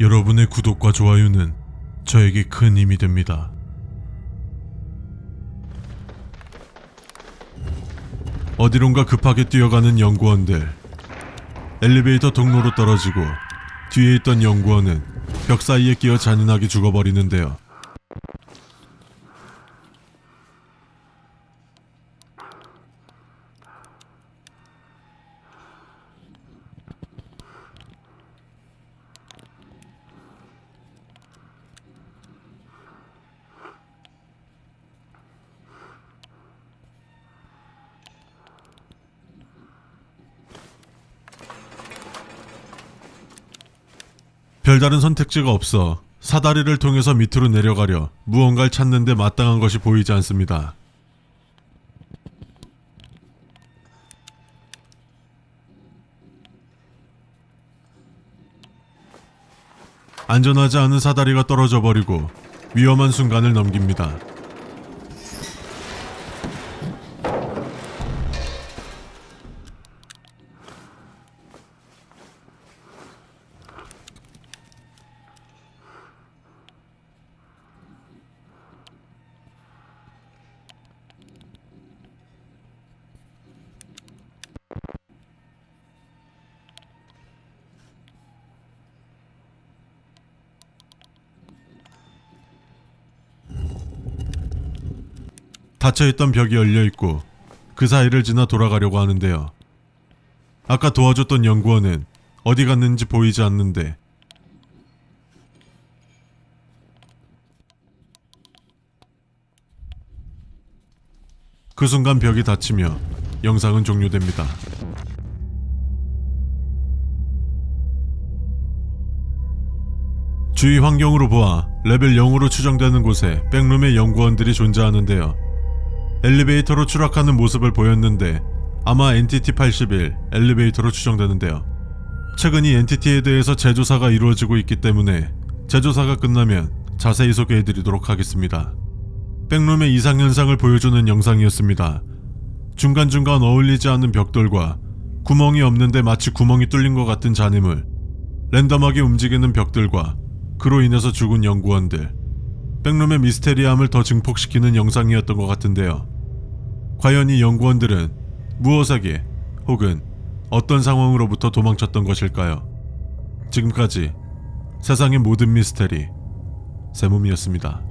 여러분의 구독과 좋아요는 저에게 큰 힘이 됩니다. 어디론가 급하게 뛰어가는 연구원들. 엘리베이터 통로로 떨어지고 뒤에 있던 연구원은 벽 사이에 끼어 잔인하게 죽어버리는데요. 별다른 선택지가 없어 사다리를 통해서 밑으로 내려가려 무언가를 찾는데 마땅한 것이 보이지 않습니다. 안전하지 않은 사다리가 떨어져 버리고 위험한 순간을 넘깁니다. 닫혀있던 벽이 열려 있고 그 사이를 지나 돌아가려고 하는데요. 아까 도와줬던 연구원은 어디 갔는지 보이지 않는데 그 순간 벽이 닫히며 영상은 종료됩니다. 주위 환경으로 보아 레벨 0으로 추정되는 곳에 백룸의 연구원들이 존재하는데요. 엘리베이터로 추락하는 모습을 보였는데 아마 엔티티 81 엘리베이터로 추정되는데요. 최근 이 엔티티에 대해서 재조사가 이루어지고 있기 때문에 재조사가 끝나면 자세히 소개해드리도록 하겠습니다. 백룸의 이상현상을 보여주는 영상이었습니다. 중간중간 어울리지 않는 벽돌과 구멍이 없는데 마치 구멍이 뚫린 것 같은 잔해물, 랜덤하게 움직이는 벽들과 그로 인해서 죽은 연구원들, 백룸의 미스테리함을 더 증폭시키는 영상이었던 것 같은데요. 과연 이 연구원들은 무엇하게 혹은 어떤 상황으로부터 도망쳤던 것일까요? 지금까지 세상의 모든 미스테리 세몸이었습니다.